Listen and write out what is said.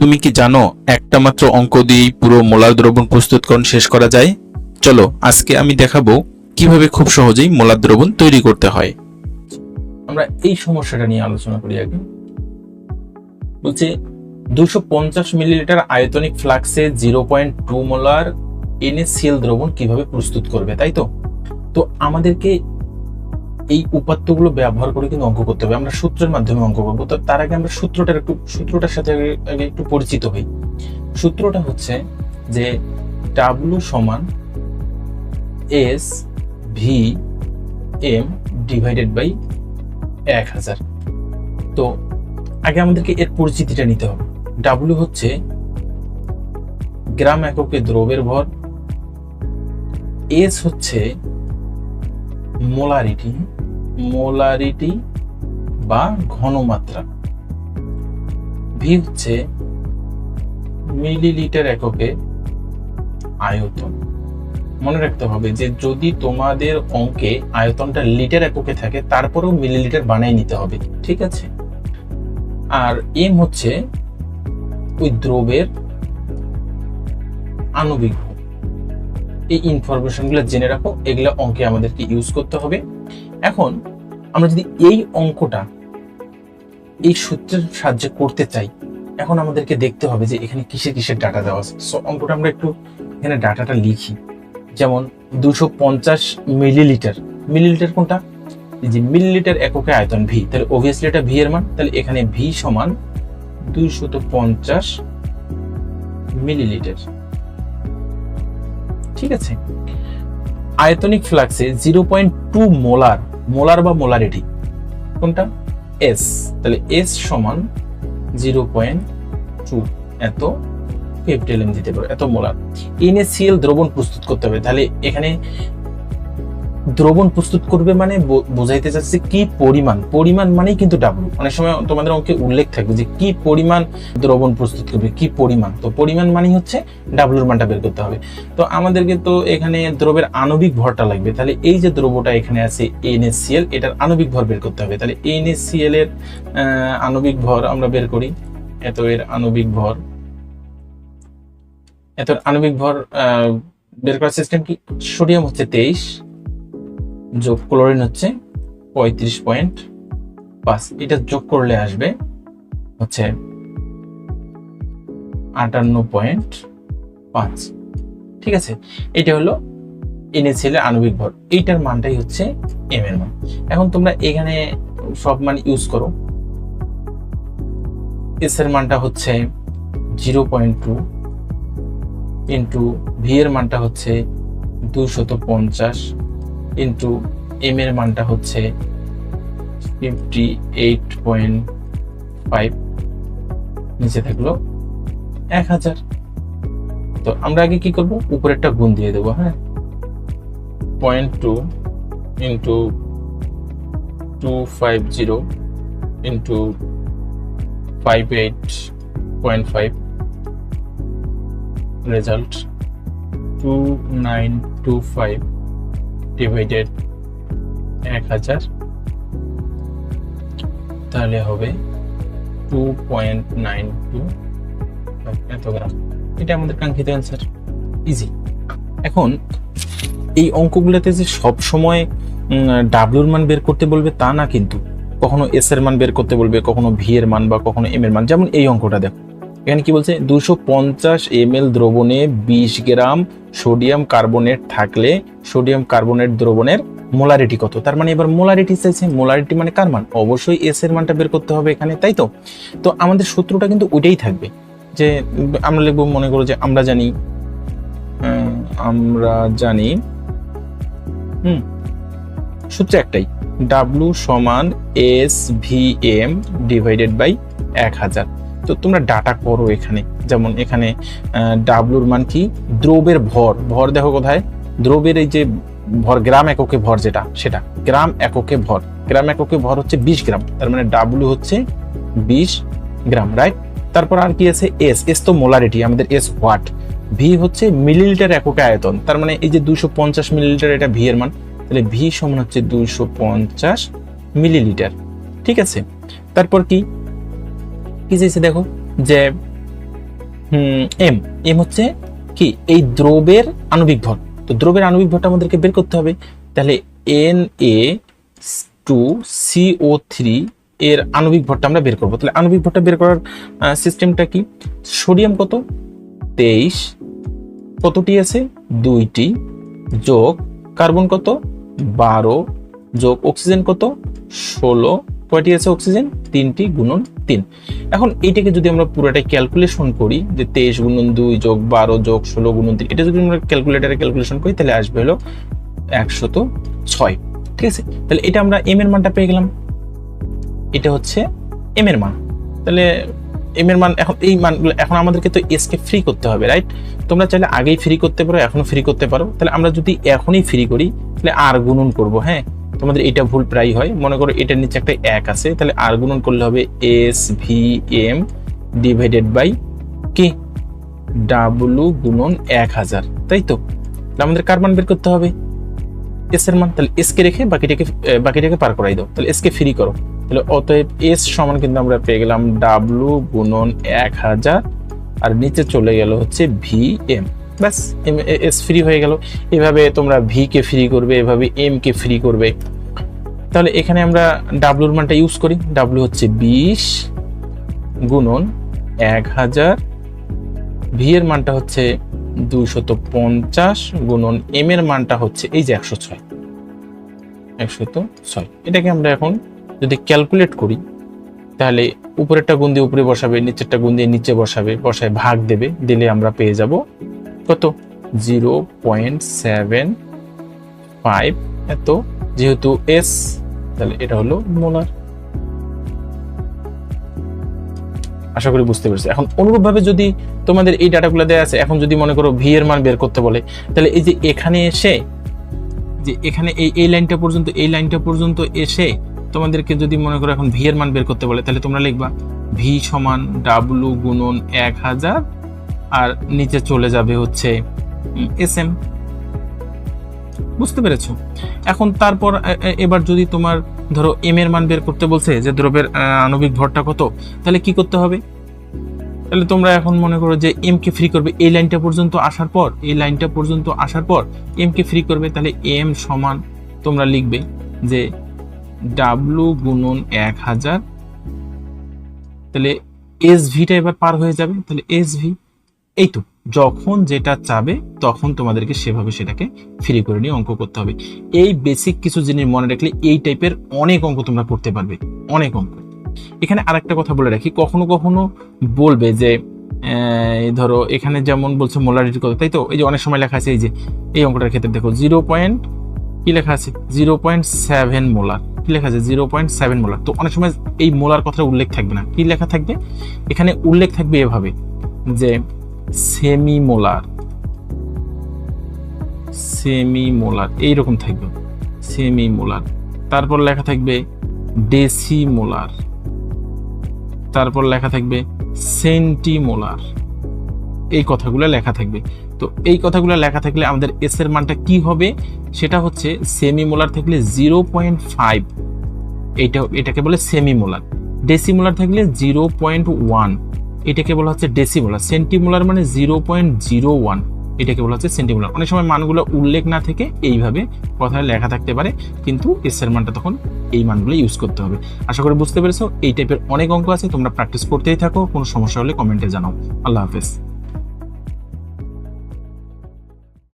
তুমি কি জানো একটা মাত্র অঙ্ক দিয়েই পুরো মোলার দ্রবণ প্রস্তুতকরণ শেষ করা যায়? চলো, আজকে আমি দেখাবো কীভাবে খুব সহজেই মোলার দ্রবণ তৈরি করতে হয়। আমরা এই সমস্যাটা নিয়ে আলোচনা করি আগে। বলছে, দুশো পঞ্চাশ মিলিলিটার আয়তনিক ফ্লাক্সে zero point two molar NaCl দ্রবণ কীভাবে প্রস্তুত করবে, তাই তো? তো আমাদেরকে এই উপাত্তগুলো ব্যবহার করে কিন্তু অঙ্ক করতে হবে। আমরা সূত্রের মাধ্যমে অঙ্ক করব। তো তার আগে আমরা সূত্রটার একটু, সূত্রটার সাথে আগে একটু পরিচিত হই। সূত্রটা হচ্ছে যে ডাব্লু সমান S V M divided by এক হাজার। তো আগে আমাদেরকে এর পরিচিতিটা নিতে হবে। ডাব্লু হচ্ছে গ্রাম এককে দ্রবের ভর এস হচ্ছে মোলারিটি মোলারিটি বা ঘনমাত্রা। ভি হচ্ছে মিলিলিটার এককে আয়তন। মনে রাখতে হবে যে যদি তোমাদের অঙ্কে আয়তনটা লিটার এককে থাকে, তারপরেও মিলিলিটার বানাই নিতে হবে, ঠিক আছে? আর এম হচ্ছে ওই দ্রবের আণবিক। এই ইনফরমেশনগুলো জেনে রাখো, এগুলো অঙ্কে আমাদেরকে ইউজ করতে হবে। এখন আমরা যদি এই অঙ্কটা এই সূত্রের সাহায্যে করতে চাই, এখন আমাদেরকে দেখতে হবে যে এখানে কিসের কিসের ডাটা দেওয়া আছে। সো অঙ্কটা আমরা একটু এখানে ডাটাটা লিখি। যেমন দুশো পঞ্চাশ মিলিলিটার মিলিলিটার কোনটা? যে মিলিলিটার এককে আয়তন ভি তাহলে অবভিয়াসলি এটা ভি এর মান, তাহলে এখানে ভি সমান দুইশত পঞ্চাশ মিলিলিটার ঠিক আছে? আয়তনিক ফ্লাক্সে zero point two molar molar বা মোলারিটি কোনটা? এস তাহলে এস সমান জিরো পয়েন্ট টু এত পেপটেলেম দিতে পারো, এত মোলার এনএসিএল দ্রবণ প্রস্তুত করতে হবে। তাহলে এখানে দ্রবণ প্রস্তুত করবে মানে বোঝাইতে চাচ্ছে কি পরিমাণ? পরিমাণ মানেই কিন্তু ডাব্লু। অনেক সময় তোমাদের অঙ্কে উল্লেখ থাকবে যে কি পরিমাণ দ্রবণ প্রস্তুত করবে, কি পরিমাণ? তো পরিমাণ মানেই হচ্ছে ডাব্লুর মানটা বের করতে হবে। তো আমাদেরকে তো এখানে দ্রবের আণবিক ভরটা লাগবে। তাহলে এই যে দ্রবটা এখানে আছে এনএসসিএল, এটার আণবিক ভর বের করতে হবে। তাহলে এনএসসিএল এর আণবিক ভর আমরা বের করি। এত এর আণবিক ভর। এত আণবিক ভর বের করার সিস্টেম কি? সোডিয়াম হচ্ছে তেইশ। যোগ ক্লোরিন হচ্ছে পঁয়ত্রিশ পয়েন্ট পাঁচ। এটা যোগ করলে আসবে হচ্ছে আটান্ন পয়েন্ট পাঁচ। ঠিক আছে? এটা হলো এনএসএল এর আণবিক ভর। এইটার মানটাই হচ্ছে এম এর মান। এখন তোমরা এখানে সব মান ইউজ করো। এস এর মানটা হচ্ছে zero point two into V এর মানটা হচ্ছে দুশত পঞ্চাশ। ইন্টু এম এর মানটা হচ্ছে ফিফটি এইট পয়েন্ট ফাইভ নিচে থাকল এক হাজার। তো আমরা আগে কি করব? উপরে একটা গুণ দিয়ে দেবো হ্যাঁ? Point two into two five zero into five eight point five result two nine two five divided এক হাজার, তাহলে হবে টু পয়েন্ট নাইন টু এত গ্রাম এটা আমাদের কাঙ্ক্ষিত অ্যান্সার ইজি এখন, এই অঙ্কগুলোতে যে সব সময় ডাব্লুর মান বের করতে বলবে তা না কিন্তু, কখনো এস এর মান বের করতে বলবে, কখনো ভি এর মান বা কখনো এম এর মান, যেমন এই অঙ্কটা দেখো। এখানে কি বলছে? দুশো পঞ্চাশ এম দ্রবণে বিশ গ্রাম সোডিয়াম কার্বনেট থাকলে সোডিয়াম কার্বনেট দ্রবণের মোলারিটি কত? তার মানে এবার মোলারিটি চাইছে। মোলারিটি মানে কার মান? অবশ্যই এস এর মানটা বের করতে হবে এখানে, তাই তো? তো আমাদের সূত্রটা কিন্তু ওইটাই থাকবে যে, আমরা লিখব, মনে করো যে আমরা জানি আমরা জানি, হুম, সূত্র একটাই। ডাব্লু সমান S V M divided by এক হাজার। তো তোমরা ডাটা করো এখানে। যেমন এখানে ডাব্লুর মান কি? দ্রবের ভর। ভর দেখো কোথায়? দ্রবের এই যে ভর, গ্রাম এককে ভর যেটা, সেটা। গ্রাম এককে ভর। গ্রাম এককে ভর হচ্ছে বিশ গ্রাম। তার মানে ডাব্লু হচ্ছে বিশ গ্রাম রাইট তারপর আর কি আছে? এস এস তো মোলারিটি আমাদের এস হোয়াট ভি হচ্ছে মিলিলিটার এককে আয়তন। তার মানে এই যে দুশো পঞ্চাশ মিলিলিটার এটা ভি এর মান। তাহলে ভি সমান হচ্ছে দুইশো পঞ্চাশ মিলিলিটার ঠিক আছে? তারপর কি? কি চাইছে দেখো? যে এম এম হচ্ছে কি? এই দ্রবের আণবিক ভর। তো দ্রবের আণবিক ভরটা আমাদেরকে বের করতে হবে। তাহলে N A two CO three এর আণবিক ভরটা আমরা বের করব। তাহলে আণবিক ভরটা বের করার সিস্টেমটা কি? সোডিয়াম কত? তেইশ। কতটি আছে? দুইটি। যোগ কার্বন কত? বারো। যোগ অক্সিজেন কত? ষোলো। কয়টি আছে অক্সিজেন? তিনটি গুণন তিন। এখন এইটাকে যদি আমরা পুরোটাই ক্যালকুলেশন করি, যে তেইশ গুণন দুই যোগ বারো যোগ ষোলো গুণন তিন, এটা যদি আমরা ক্যালকুলেটারে ক্যালকুলেশন করি, তাহলে আসবে হলো একশত ছয়। ঠিক আছে? তাহলে এটা আমরা এম এর মানটা পেয়ে গেলাম। এটা হচ্ছে এম এর মান। তাহলে এম এর মান এখন, এই মানগুলো, এখন আমাদেরকে তো এস কে ফ্রি করতে হবে রাইট তোমরা চাইলে আগেই ফ্রি করতে পারো, এখনও ফ্রি করতে পারো। তাহলে আমরা যদি এখনই ফ্রি করি, তাহলে আর গুণন করব হ্যাঁ? তোমাদের এটা ভুল প্রায় হয়। মনে করো এটার নিচে একটা এক আছে, তাহলে আর গুণন করলে হবে S V M divided by কি ডাব্লু গুণন এক হাজার, তাই তো? আমাদের কার মান বের করতে হবে? এস এর মান, তাহলে এস কে রেখে বাকিটাকে বাকিটাকে পার করাই দাও। তাহলে এস কে ফ্রি করো। তাহলে অতএব এস সমান কিন্তু আমরা পেয়ে গেলাম ডাব্লু গুণন এক হাজার, আর নিচে চলে গেল হচ্ছে ভি এম ব্যাস এস ফ্রি হয়ে গেল। এভাবে তোমরা ভি কে ফ্রি করবে, এভাবে এম কে ফ্রি করবে। তাহলে এখানে আমরা ডাব্লুর মানটা ইউজ করি। ডাব্লু হচ্ছে বিশ গুণন এক হাজার। ভি এর মানটা হচ্ছে দুইশত পঞ্চাশ গুণন এম এর মানটা হচ্ছে এই যে একশো ছয়। একশত ছয়। এটাকে আমরা এখন যদি ক্যালকুলেট করি, তাহলে উপরেরটা গুণ দিয়ে উপরে বসাবে, নিচেরটা গুণ দিয়ে নিচে বসাবে, বসায় ভাগ দেবে, দিলে আমরা পেয়ে যাব কত? Zero point seven five. এত। যেহেতু এস, তাহলে এটা হলো মোলার। আশা করি বুঝতে পেরেছি। এখন অনুরূপভাবে যদি তোমাদের এই ডাটাগুলো দেওয়া আছে, এখন যদি মনে করো ভি এর মান বের করতে বলে, তাহলে এই যে এখানে এসে, যে এখানে এই এই লাইনটা পর্যন্ত, এই লাইনটা পর্যন্ত এসে তোমাদেরকে যদি মনে করো এখন ভি এর মান বের করতে বলে, তাহলে তোমরা লিখবা ভি সমান ডাব্লু গুণন এক হাজার আর নিচে চলে যাবে হচ্ছে এস এম বুঝতে পেরেছ? এখন তারপর এবার যদি তোমার, ধরো এম এর মান বের করতে বলছে যে দ্রব্যের আণবিক ভরটা কত, তাহলে কি করতে হবে? তাহলে তোমরা এখন মনে করো যে এম কে ফ্রি করবে। এই লাইনটা পর্যন্ত আসার পর, এই লাইনটা পর্যন্ত আসার পর এম কে ফ্রি করবে, তাহলে এম সমান তোমরা লিখবে যে ডাব্লু গুণন এক হাজার। তাহলে এস ভিটা এবার পার হয়ে যাবে। তাহলে এস ভি এই তো যখন যেটা চাবে তখন তোমাদেরকে সেভাবে সেটাকে ফ্রি করে নিয়ে অঙ্ক করতে হবে। এই বেসিক কিছু জিনিস মনে রাখলে এই টাইপের অনেক অঙ্ক তোমরা করতে পারবে, অনেক অঙ্ক। এখানে আরেকটা কথা বলে রাখি, কখনো কখনো বলবে যে ধরো এখানে যেমন বলছে মোলারিটি কত তাই তো? এই যে অনেক সময় লেখা আছে এই যে, এই অঙ্কটার ক্ষেত্রে দেখো জিরো পয়েন্ট কি লেখা আছে? জিরো পয়েন্ট সেভেন মোলার কি লেখা আছে? জিরো পয়েন্ট সেভেন মোলার তো অনেক সময় এই মোলার কথার উল্লেখ থাকবে না। কি লেখা থাকবে? এখানে উল্লেখ থাকবে এভাবে যে সেমি মোলার সেমি মোলার এইরকম থাকবে। সেমি মোলার তারপর লেখা থাকবে ডেসি মোলার তারপর লেখা থাকবে সেন্টিমোলার। এই কথাগুলো লেখা থাকবে। তো এই কথাগুলো লেখা থাকলে আমাদের এস এর মানটা কি হবে? সেটা হচ্ছে সেমি মোলার থাকলে জিরো পয়েন্ট ফাইভ। এইটা, এটাকে বলে সেমি মোলার ডেসিমোলার থাকলে জিরো পয়েন্ট ওয়ান। এটাকে বলা হচ্ছে ডেসিমোলার সেন্টিমোলার মানে জিরো পয়েন্ট জিরো ওয়ান এটাকে বলা হচ্ছে সেন্টিমোলার অনেক সময় মানগুলো উল্লেখ না থেকে এইভাবে কথায় লেখা থাকতে পারে, কিন্তু এসের মানটা তখন এই মানগুলো ইউজ করতে হবে। আশা করি বুঝতে পেরেছ, এই টাইপের অনেক অঙ্ক আছে, তোমরা প্র্যাকটিস করতেই থাকো, কোনো সমস্যা হলে কমেন্টে জানাও। আল্লাহ হাফেজ।